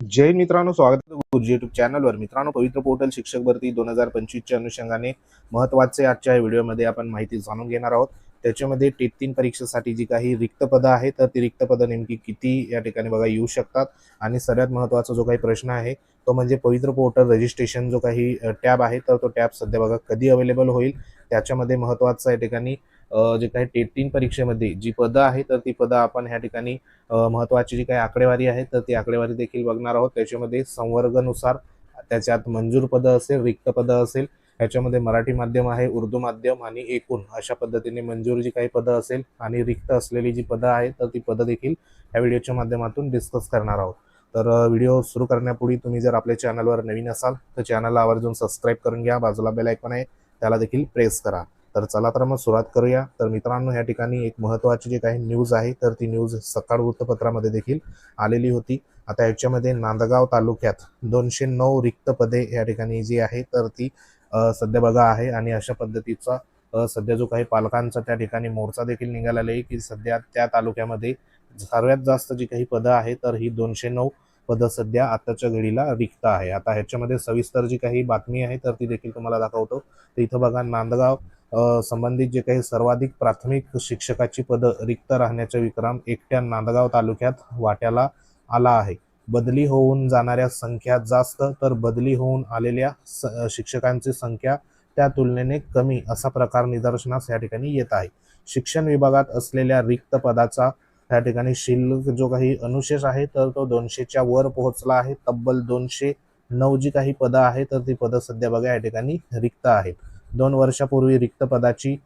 जय मित्रांनो स्वागत आहे गुरुजी युट्यूब चॅनलवर मित्रांनो पवित्र पोर्टल शिक्षक भरती दोन हजार पंचवीसच्या अनुषंगाने महत्त्वाचे आजच्या व्हिडिओमध्ये आपण माहिती जाणून घेणार आहोत. त्याच्यामध्ये टेट तीन परीक्षेसाठी जी काही रिक्त पदं आहेत तर ती रिक्त पदं नेमकी किती या ठिकाणी बघा येऊ शकतात. आणि सर्वात महत्त्वाचा जो काही प्रश्न आहे तो म्हणजे पवित्र पोर्टल रजिस्ट्रेशन जो काही टॅब आहे तर तो टॅब सध्या बघा कधी अवेलेबल होईल? त्याच्यामध्ये महत्त्वाचा या ठिकाणी जे काही टेट तीन परीक्षेमध्ये जी पदं आहेत तर ती पदं आपण ह्या ठिकाणी महत्त्वाची जी काही आकडेवारी आहे तर ती आकडेवारी देखील बघणार आहोत. त्याच्यामध्ये संवर्गनुसार त्याच्यात मंजूर पदं असेल रिक्त पदं असेल ह्याच्यामध्ये मराठी माध्यम आहे उर्दू माध्यम आणि एकूण अशा पद्धतीने मंजूर जी काही पदं असेल आणि रिक्त असलेली जी पदं आहेत तर ती पदं देखील ह्या व्हिडिओच्या माध्यमातून डिस्कस करणार आहोत. तर व्हिडिओ सुरू करण्यापूर्वी तुम्ही जर आपल्या चॅनलवर नवीन असाल तर चॅनलला आवर्जून सबस्क्राईब करून घ्या बाजूला बेल आयकॉन आहे त्याला देखील प्रेस करा. तर चला तर मग सुरुवात करूया. तर मित्रांनो या ठिकाणी एक महत्त्वाची जी काही न्यूज आहे तर ती न्यूज सकाळ वृत्तपत्रामध्ये देखील आलेली होती. आता याच्यामध्ये नांदगाव तालुक्यात दोनशे नऊ रिक्त पदे या ठिकाणी जी आहे तर ती सध्या बघा आहे आणि अशा पद्धतीचा सध्या जो काही पालकांचा त्या ठिकाणी मोर्चा देखील निघालेला आहे की सध्या त्या तालुक्यामध्ये सर्वात जास्त जी काही पदं आहे तर ही दोनशे नऊ पदं सध्या आताच्या घडीला रिक्त आहे. आता ह्याच्यामध्ये सविस्तर जी काही बातमी आहे तर ती देखील तुम्हाला दाखवतो. तर इथं बघा नांदगाव संबंधित जे काही सर्वाधिक प्राथमिक शिक्षकाची पदं रिक्त राहण्याचा विक्रम एकट्या नांदगाव तालुक्यात वाट्याला आला आहे. बदली होऊन जाणाऱ्या संख्या जास्त तर बदली होऊन आलेल्या स- शिक्षकांची संख्या त्या तुलनेने कमी असा प्रकार निदर्शनास या ठिकाणी येत आहे. शिक्षण विभागात असलेल्या रिक्त पदाचा या ठिकाणी शिल्लक जो काही अनुशेष आहे तर तो दोनशेच्या वर पोहोचला आहे. तब्बल दोनशे नऊ जी काही पदं आहेत तर ती पदं सध्या बघा या ठिकाणी रिक्त आहेत. दोन वर्षापूर्वी रिक्त पदाची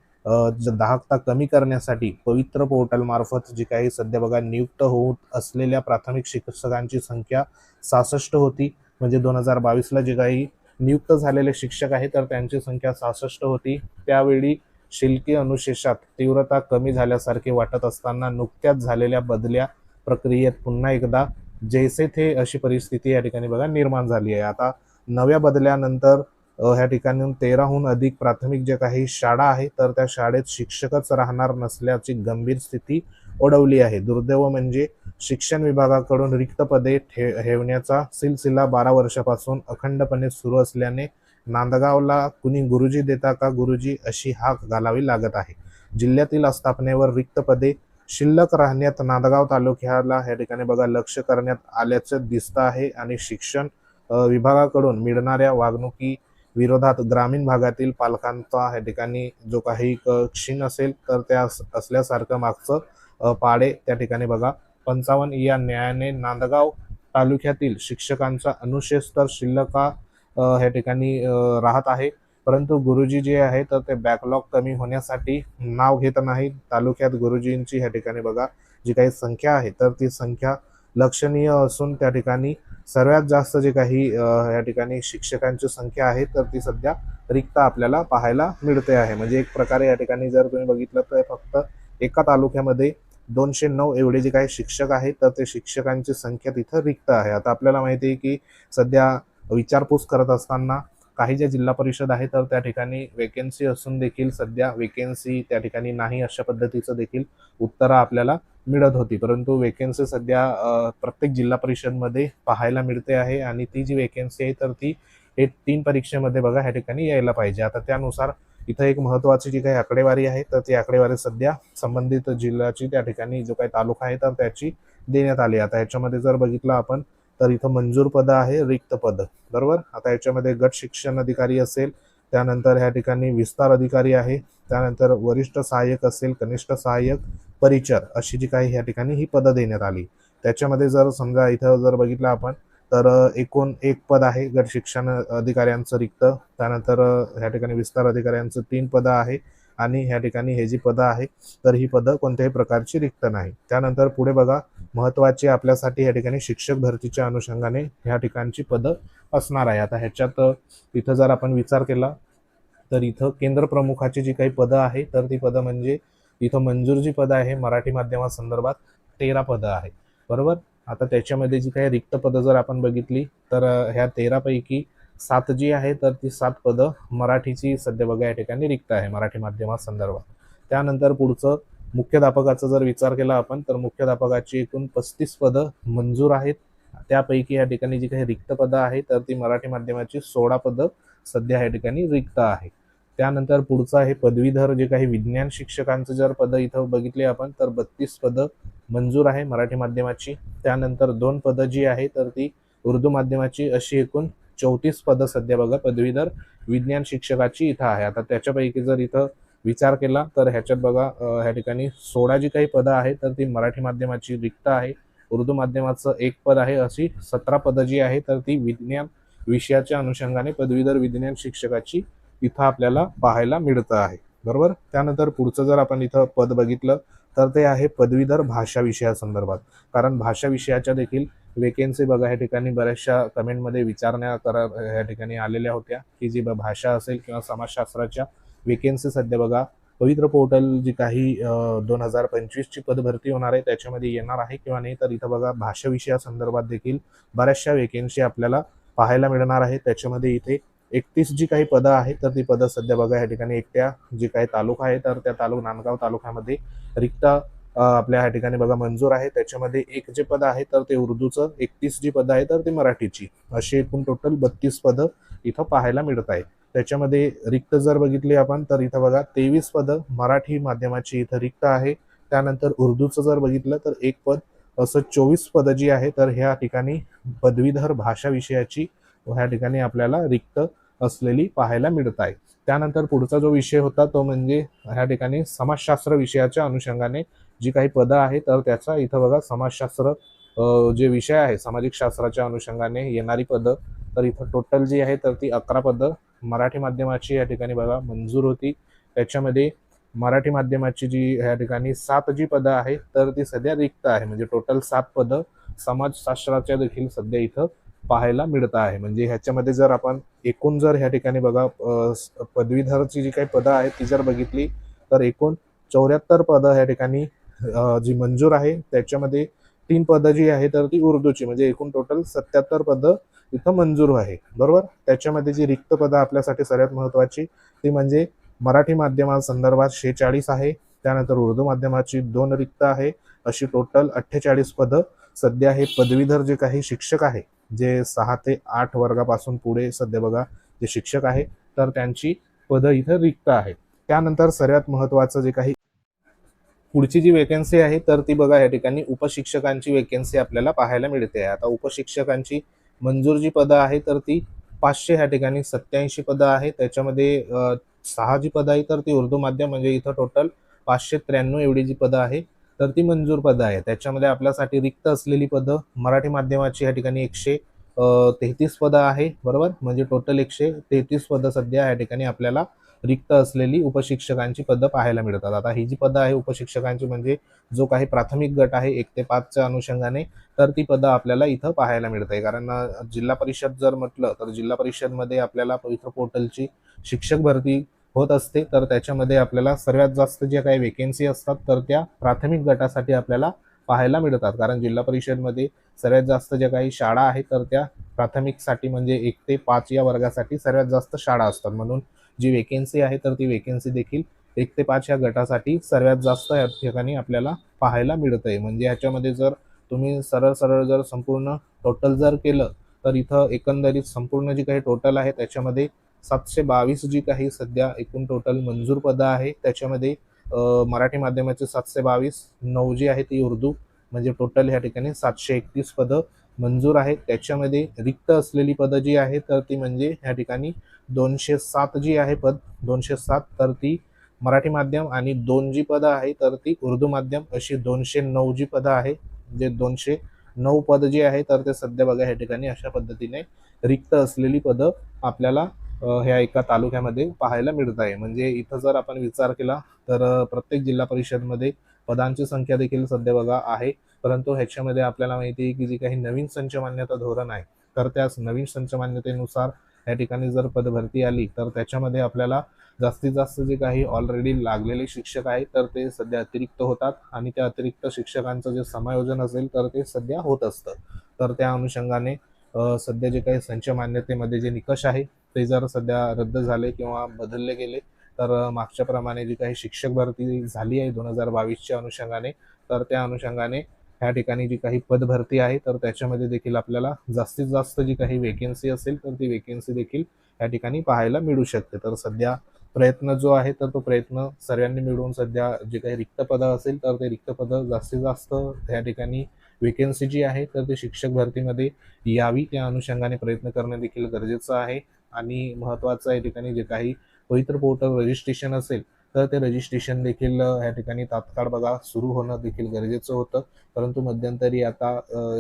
ज- दाहकता कमी करण्यासाठी पवित्र पोर्टल मार्फत जी काही सध्या बघा नियुक्त होत असलेल्या प्राथमिक शिक्षकांची संख्या सहासष्ट होती. म्हणजे दोन हजार बावीसला जे काही नियुक्त झालेले शिक्षक आहे तर त्यांची संख्या सहासष्ट होती. त्यावेळी शिल्की अनुशेषात तीव्रता कमी झाल्यासारखे वाटत असताना नुकत्याच झालेल्या बदल्या प्रक्रियेत पुन्हा एकदा जैसे थे अशी परिस्थिती या ठिकाणी बघा निर्माण झाली आहे. आता नव्या बदल्यानंतर ह्या ठिकाणी तेराहून अधिक प्राथमिक जे काही शाळा आहे तर त्या शाळेत शिक्षकच राहणार नसल्याची गंभीर स्थिती ओढवली आहे. दुर्दैव म्हणजे शिक्षण विभागाकडून रिक्त पदे ठेवण्याचा सिलसिला बारा वर्षापासून अखंडपणे सुरू असल्याने नांदगावला कुणी गुरुजी देता का गुरुजी अशी हाक घालावी लागत आहे. जिल्ह्यातील आस्थापनेवर रिक्त पदे शिल्लक राहण्यात नांदगाव तालुक्याला ह्या ठिकाणी बघा लक्ष करण्यात आल्याचं दिसतं आहे आणि शिक्षण विभागाकडून मिळणाऱ्या वागणुकी विरोधात ग्रामीण भागातील पालकांचा ह्या ठिकाणी जो काही क- क्षीण असेल तर त्या अस- असल्यासारखं मागचं पाडे त्या ठिकाणी बघा. पंचावन्न या न्यायाने नांदगाव तालुक्यातील शिक्षकांचा अनुशेष तर शिल्लका ह्या ठिकाणी राहत आहे. परंतु गुरुजी जे आहे तर ते बॅकलॉग कमी होण्यासाठी नाव घेत नाही तालुक्यात गुरुजींची ह्या ठिकाणी बघा जी काही संख्या आहे तर ती संख्या लक्षणीय असून त्या ठिकाणी सर्वात जास्त जे काही या ठिकाणी शिक्षकांची संख्या आहे तर ती सध्या रिक्त आपल्याला पाहायला मिळते आहे. म्हणजे एक प्रकारे या ठिकाणी जर तुम्ही बघितलं तर फक्त एका तालुक्यामध्ये दोनशे नऊ एवढे जे काही शिक्षक आहेत तर ते शिक्षकांची संख्या तिथं रिक्त आहे. आता आपल्याला माहिती आहे की सध्या विचारपूस करत असताना काही ज्या जिल्हा परिषद आहे तर त्या ठिकाणी वेकेन्सी असून देखील सध्या वेकेन्सी त्या ठिकाणी नाही अशा पद्धतीचं देखील उत्तरं आपल्याला मिळत होती. परंतु वेकेन्सी सध्या प्रत्येक जिल्हा परिषदमध्ये पाहायला मिळते आहे आणि ती जी वेकेन्सी आहे तर ती हे तीन परीक्षेमध्ये बघा ह्या ठिकाणी यायला पाहिजे. आता त्यानुसार इथं एक महत्त्वाची जी काही आकडेवारी आहे तर ती आकडेवारी सध्या संबंधित जिल्ह्याची त्या ठिकाणी जो काही तालुका आहे तर त्याची देण्यात आली आता ह्याच्यामध्ये जर बघितलं आपण तर इथं मंजूर पद आहे रिक्त पद. बरोबर? आता याच्यामध्ये गट शिक्षण अधिकारी असेल त्यानंतर ह्या ठिकाणी विस्तार अधिकारी आहे त्यानंतर वरिष्ठ सहाय्यक असेल कनिष्ठ सहाय्यक परिचर अशी जी काही ह्या ठिकाणी ही पदं देण्यात आली. त्याच्यामध्ये जर समजा इथं जर बघितलं आपण तर एकूण एक पद आहे गट शिक्षण अधिकाऱ्यांचं रिक्त. त्यानंतर ह्या ठिकाणी विस्तार अधिकाऱ्यांचं तीन पदं आहे. आणि ह्या ठिकाणी हे जी पदं आहे तर ही पदं कोणत्याही प्रकारची रिक्त नाही. त्यानंतर पुढे बघा महत्त्वाची आपल्यासाठी या ठिकाणी शिक्षक भरतीच्या अनुषंगाने ह्या ठिकाणची पदं असणार आहे आता ह्याच्यात इथं जर आपण विचार केला तर इथं केंद्र प्रमुखाची जी काही पदं आहे तर ती पदं म्हणजे इथं मंजूर जी पदं आहे मराठी माध्यमासंदर्भात तेरा पदं आहे बरोबर? आता त्याच्यामध्ये जी काही रिक्त पदं जर आपण बघितली तर ह्या तेरापैकी सात जी आहे तर ती सात पदं मराठीची सध्या बघा या ठिकाणी रिक्त आहे मराठी माध्यमासंदर्भात त्यानंतर पुढचं मुख्याध्यापकाचा जर विचार केला आपण तर मुख्याध्यापकाची एकूण पस्तीस पदं मंजूर आहेत. त्यापैकी या ठिकाणी जी काही रिक्त पदं आहेत तर ती मराठी माध्यमाची सोळा पदं सध्या या ठिकाणी रिक्त आहे. त्यानंतर पुढचं आहे पदवीधर जे काही विज्ञान शिक्षकांचं जर पदं इथं बघितले आपण तर बत्तीस पदं मंजूर आहे मराठी माध्यमाची. त्यानंतर दोन पदं जी आहे तर ती उर्दू माध्यमाची अशी एकूण चौतीस पदं सध्या बघा पदवीधर विज्ञान शिक्षकाची इथं आहे. आता त्याच्यापैकी जर इथं विचार केला तर ह्याच्यात बघा ह्या ठिकाणी सोळा जी काही पदं आहेत तर ती मराठी माध्यमाची रिक्त आहे. उर्दू माध्यमाचं एक पद आहे अशी सतरा पदं जी आहे तर ती विज्ञान विषयाच्या अनुषंगाने पदवीधर विज्ञान शिक्षकाची इथं आपल्याला पाहायला मिळतं आहे. बरोबर? त्यानंतर पुढचं जर आपण इथं पद बघितलं तर ते आहे पदवीधर भाषा विषयासंदर्भात कारण भाषा विषयाच्या देखील वेकेन्सी बघा या ठिकाणी बऱ्याचशा कमेंटमध्ये विचारण्या करा या ठिकाणी आलेल्या होत्या की जी ब- भाषा असेल किंवा समाजशास्त्राच्या वेकेन्सी सध्या बघा पवित्र पोर्टल जी काही दोन हजार पंचवीसची पदभरती होणार आहे त्याच्यामध्ये येणार आहे किंवा नाही तर इथं बघा भाषाविषया संदर्भात देखील बऱ्याचशा वेकेन्सी आपल्याला पाहायला मिळणार आहे. त्याच्यामध्ये इथे एकतीस जी काही पदं आहेत तर ती पदं सध्या बघा या ठिकाणी एकट्या जी काही तालुका आहे तर त्या तालुक नांदगाव तालुक्यामध्ये रिक्त आपल्या ह्या ठिकाणी बघा मंजूर आहे. त्याच्यामध्ये एक जे पद आहे तर ते उर्दूचं एकतीस जी पदं आहे तर ते मराठीची. अशी एकूण टोटल बत्तीस पदं इथं पाहायला मिळत आहे त्याच्यामध्ये रिक्त जर बघितली आपण तर इथं बघा तेवीस पदं मराठी माध्यमाची इथं रिक्त आहे. त्यानंतर उर्दूचं जर बघितलं तर एक पद असं चोवीस पदं जी आहे तर ह्या ठिकाणी पदवीधर भाषा विषयाची ह्या ठिकाणी आपल्याला रिक्त असलेली पाहायला मिळत आहे. त्यानंतर पुढचा जो विषय होता तो म्हणजे ह्या ठिकाणी समाजशास्त्र विषयाच्या अनुषंगाने जी काही पदं आहेत तर त्याचा इथं बघा समाजशास्त्र जे विषय आहे सामाजिक शास्त्राच्या अनुषंगाने येणारी पदं तर इथं टोटल जी आहे तर ती अकरा पदं. मराठी माध्यमाची या ठिकाणी बघा मंजूर होती. त्याच्यामध्ये मराठी माध्यमाची जी या ठिकाणी सात जी पदं आहेत तर ती सध्या रिक्त आहे. म्हणजे टोटल सात पदं समाजशास्त्राच्या देखील सध्या इथं पाहायला मिळत आहे. म्हणजे ह्याच्यामध्ये जर आपण एकूण जर ह्या ठिकाणी बघा पदवीधरची जी काही पदं आहेत ती जर बघितली तर एकूण चौऱ्याहत्तर पदं ह्या ठिकाणी जी मंजूर आहे त्याच्यामध्ये तीन पदं जी आहे तर ती उर्दूची म्हणजे एकूण टोटल सत्याहत्तर पदं इथं मंजूर आहे. बरोबर? त्याच्यामध्ये जी रिक्त पदं आपल्यासाठी सर्वात महत्त्वाची ती म्हणजे मराठी माध्यमासंदर्भात शेहेचाळीस आहे त्यानंतर उर्दू माध्यमाची दोन रिक्त आहे अशी टोटल अठ्ठेचाळीस पदं. सध्या हे पदवीधर जे काही शिक्षक आहे जे सहा ते आठ वर्गापासून पुढे सध्या बघा जे शिक्षक आहे तर त्यांची पदं इथं रिक्त आहेत. त्यानंतर सर्वात महत्त्वाचं जे काही पुढची जी वेकेन्सी आहे तर ती बघा या ठिकाणी उपशिक्षकांची वेकेन्सी आपल्याला पाहायला मिळते. आहे आता उपशिक्षकांची मंजूर जी पदं आहे तर ती पाचशे ह्या ठिकाणी सत्याऐंशी पदं आहे. त्याच्यामध्ये सहा जी पदं आहे तर ती उर्दू माध्यम म्हणजे इथं टोटल पाचशे त्र्याण्णव एवढी जी पदं आहे तर ती मंजूर पदं आहे त्याच्यामध्ये आपल्यासाठी रिक्त असलेली पदं मराठी माध्यमाची या ठिकाणी एकशे तेहतीस पदं आहे बरोबर? म्हणजे टोटल एकशे तेहतीस पदं सध्या या ठिकाणी आपल्याला रिक्त असलेली उपशिक्षकांची पदं पाहायला मिळतात. आता ही जी पदं आहे उपशिक्षकांची म्हणजे जो काही प्राथमिक गट आहे एक ते पाचच्या अनुषंगाने तर ती पदं आपल्याला इथं पाहायला मिळत आहे कारण जिल्हा परिषद जर म्हटलं तर जिल्हा परिषदमध्ये आपल्याला पवित्र पोर्टलची शिक्षक भरती होत असते तर त्याच्यामध्ये आपल्याला सर्वात जास्त ज्या काही वेकेन्सी असतात तर त्या प्राथमिक गटासाठी आपल्याला पाहायला मिळतात. कारण जिल्हा परिषदमध्ये सर्वात जास्त ज्या काही शाळा आहेत तर त्या प्राथमिकसाठी म्हणजे एक ते पाच या वर्गासाठी सर्वात जास्त शाळा असतात. म्हणून जी वेकेन्सी आहे तर ती वेकेन्सी देखील एक ते पाच या गटासाठी सर्वात जास्त या ठिकाणी आपल्याला पाहायला मिळत आहे म्हणजे ह्याच्यामध्ये जर तुम्ही सरळ सरळ जर संपूर्ण टोटल जर केलं तर इथं एकंदरीत संपूर्ण जी काही टोटल आहे त्याच्यामध्ये सातशे बावीस जी काही सध्या एकूण टोटल मंजूर पदं आहे त्याच्यामध्ये मराठी माध्यमाचे सातशे बावीस नऊ जी आहे ती उर्दू. म्हणजे टोटल ह्या ठिकाणी सातशे एकतीस पदं मंजूर आहेत. त्याच्यामध्ये रिक्त असलेली पदं जी आहे तर ती म्हणजे ह्या ठिकाणी दोनशे सात जी आहे पद. दोनशे सात तर ती मराठी माध्यम आणि दोन जी पदं आहे तर ती उर्दू माध्यम. अशी दोनशे नऊ जी पदं आहे जे दोनशे नऊ पद जी आहे तर ते सध्या बघा ह्या ठिकाणी अशा पद्धतीने रिक्त असलेली पदं आपल्याला ह्या एका तालुक्यामध्ये पाहायला मिळत आहे. म्हणजे इथं जर आपण विचार केला तर प्रत्येक जिल्हा परिषदमध्ये पदांची संख्या देखील सध्या बघा आहे. परंतु ह्याच्यामध्ये आपल्याला माहिती आहे की जी काही नवीन संच मान्यता धोरण आहे तर त्याच नवीन संच मान्यतेनुसार या ठिकाणी जर पदभरती आली तर त्याच्यामध्ये आपल्याला जास्तीत जास्त जे काही ऑलरेडी लागलेले शिक्षक आहेत तर ते सध्या अतिरिक्त होतात आणि त्या अतिरिक्त शिक्षकांचं जे समायोजन असेल तर ते सध्या होत असतं. तर त्या अनुषंगाने सध्या जे काही संच मान्यतेमध्ये जे निकष आहे ते जर सध्या रद्द झाले किंवा बदलले गेले तर मागच्या मागच्याप्रमाणे जी काही शिक्षक भरती झाली आहे दोन हजार बावीसच्या अनुषंगाने तर त्या अनुषंगाने ह्या ठिकाणी जी काही पदभरती आहे तर त्याच्यामध्ये देखील आपल्याला जास्तीत जास्त जी काही वेकेन्सी असेल तर ती वेकेन्सी देखील या ठिकाणी पाहायला मिळू शकते. तर सध्या प्रयत्न जो आहे तर तो प्रयत्न सर्वांनी मिळून सध्या जे काही रिक्त पदं असेल तर ते रिक्त पदं जास्तीत जास्त या ठिकाणी वेकेन्सी जी आहे तर ते शिक्षक भरतीमध्ये यावी. त्या अनुषंगाने प्रयत्न करणं देखील गरजेचं आहे. आणि महत्त्वाचं या ठिकाणी जे काही पवित्र पोर्टल रजिस्ट्रेशन असेल तर ते रजिस्ट्रेशन देखील ह्या ठिकाणी तात्काळ बघा सुरू होणं देखील गरजेचं होतं. परंतु मध्यंतरी आता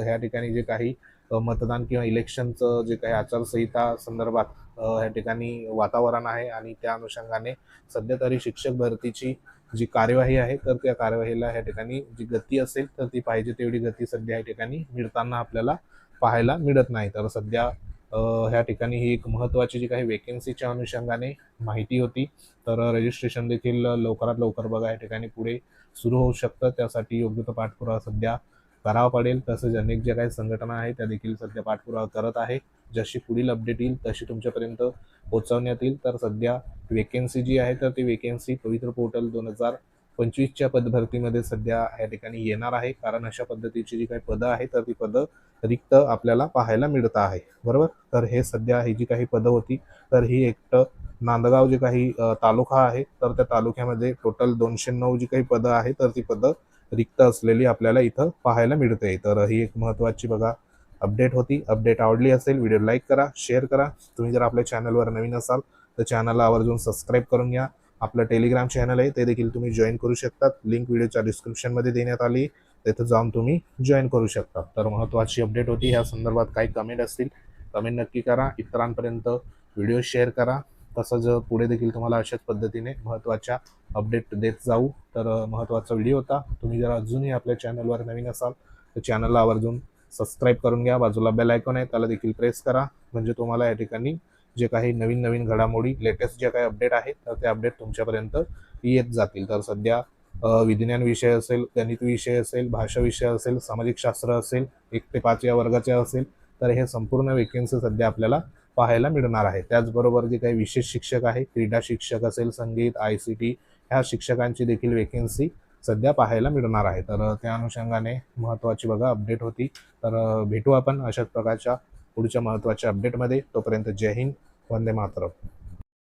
ह्या ठिकाणी जे काही मतदान किंवा इलेक्शनचं जे काही आचारसंहिता संदर्भात ह्या ठिकाणी वातावरण आहे आणि त्या अनुषंगाने सध्या तरी शिक्षक भरतीची जी कार्यवाही आहे तर त्या कार्यवाहीला ह्या ठिकाणी जी गती असेल तर ती पाहिजे तेवढी गती सध्या या ठिकाणी मिळताना आपल्याला पाहायला मिळत नाही. तर सध्या ह्या ठिकाणी ही एक महत्त्वाची जी काही वेकेन्सीच्या अनुषंगाने माहिती होती तर रजिस्ट्रेशन देखील लवकरात लवकर बघा या ठिकाणी पुढे सुरू होऊ शकतं. त्यासाठी योग्य तो पाठपुरावा सध्या करावा पडेल. तसेच अनेक ज्या काही संघटना आहेत त्या देखील सध्या पाठपुरावा करत आहे. जशी पुढील अपडेट येईल तशी तुमच्यापर्यंत पोहोचवण्यात येईल. तर सध्या वेकेन्सी जी आहे तर ती वेकेन्सी पवित्र पोर्टल दोन हजार पंचवीसच्या पदभरतीमध्ये सध्या या ठिकाणी येणार आहे. कारण अशा पद्धतीची जी काही पदं आहेत तर ती पदं रिक्त आपल्याला पाहायला मिळत आहे. बरोबर? तर हे सध्या ही जी काही पदं होती तर ही एकटं नांदगाव जे काही तालुका आहे तर त्या तालुक्यामध्ये टोटल दोनशे नऊ जी काही पदं आहेत तर ती पदं रिक्त असलेली आपल्याला इथं पाहायला मिळते. तर ही एक महत्त्वाची बघा अपडेट होती. अपडेट आवडली असेल व्हिडिओ लाईक करा शेअर करा. तुम्ही जर आपल्या चॅनलवर नवीन असाल तर चॅनलला आवर्जून सबस्क्राईब करून घ्या. आपलं टेलिग्राम चॅनल आहे ते देखील तुम्ही जॉईन करू शकतात. लिंक व्हिडिओच्या डिस्क्रिप्शनमध्ये देण्यात आली. तिथं जाऊन तुम्ही जॉईन करू शकता. तर महत्त्वाची अपडेट होती. ह्या संदर्भात काही कमेंट असतील कमेंट नक्की करा. इतरांपर्यंत व्हिडिओ शेअर करा. तसंच पुढे देखील तुम्हाला अशाच पद्धतीने महत्त्वाच्या अपडेट देत जाऊ तर महत्त्वाचा व्हिडिओ होता. तुम्ही जर अजूनही आपल्या चॅनलवर नवीन असाल तर चॅनलला आवर्जून सबस्क्राईब करून घ्या. बाजूला बेल आयकॉन आहे त्याला देखील प्रेस करा. म्हणजे तुम्हाला या ठिकाणी जे काही नवीन नवीन घडामोडी लेटेस्ट जे काही अपडेट आहेत तर ते अपडेट तुमच्यापर्यंत येत जातील. तर सध्या विज्ञान विषय असेल गणित विषय असेल भाषा विषय असेल सामाजिक शास्त्र असेल एक ते पाच या वर्गाचे असेल तर हे संपूर्ण वेकेन्सी सध्या आपल्याला पाहायला मिळणार आहे. त्याचबरोबर जे काही विशेष शिक्षक आहे क्रीडा शिक्षक असेल संगीत आय सी टी ह्या शिक्षकांची देखील वेकेन्सी सध्या पाहायला मिळणार आहे. तर त्या अनुषंगाने महत्त्वाची बघा अपडेट होती. तर भेटू आपण अशाच प्रकारच्या पुढच्या महत्त्वाच्या अपडेटमध्ये तोपर्यंत जय हिंद वंदे मातरम.